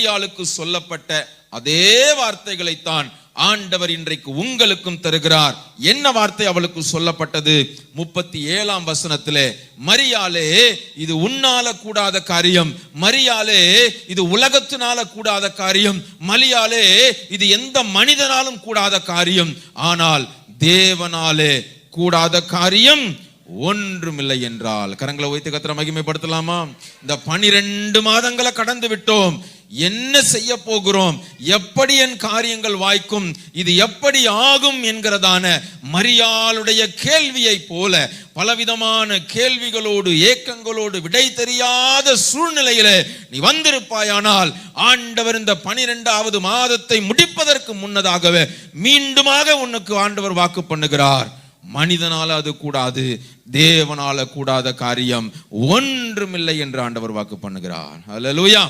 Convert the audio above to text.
மரியாளுக்கு சொல்லப்பட்ட அதே வார்த்தைகளைத்தான் ஆண்டவர் இன்றைக்கு உங்களுக்கும் தருகிறார். என்ன வார்த்தை அவளுக்கு சொல்லப்பட்டது? முப்பத்தி ஏழாம் வசனத்திலே மரியாலே இது உன்னால கூடாத காரியம். மரியாலே இது உலகத்தினால கூடாத காரியம். மலியாலே இது எந்த மனிதனாலும் கூடாத காரியம். ஆனால் தேவனாலே கூடாத காரியம் ஒன்றுமில்லை என்றால். கரங்களை வைத்து கத்திர மகிமைப்படுத்தலாமா? இந்த பனிரெண்டு மாதங்களை கடந்து விட்டோம். என்ன செய்ய போகிறோம்? எப்படி என் காரியங்கள் வாய்க்கும்? இது எப்படி ஆகும் என்கிறதான மரியாளுடைய கேள்வியை போல பலவிதமான கேள்விகளோடு ஏக்கங்களோடு விடை தெரியாத சூழ்நிலையில நீ வந்திருப்பாயானால் ஆண்டவர் இந்த பனிரெண்டாவது மாதத்தை முடிப்பதற்கு முன்னதாகவே மீண்டுமாக உனக்கு ஆண்டவர் வாக்கு பண்ணுகிறார். மனிதனால அது கூடாது தேவனால கூடாத காரியம் ஒன்றுமில்லை என்று ஆண்டவர் வாக்கு பண்ணுகிறார். அல்லேலூயா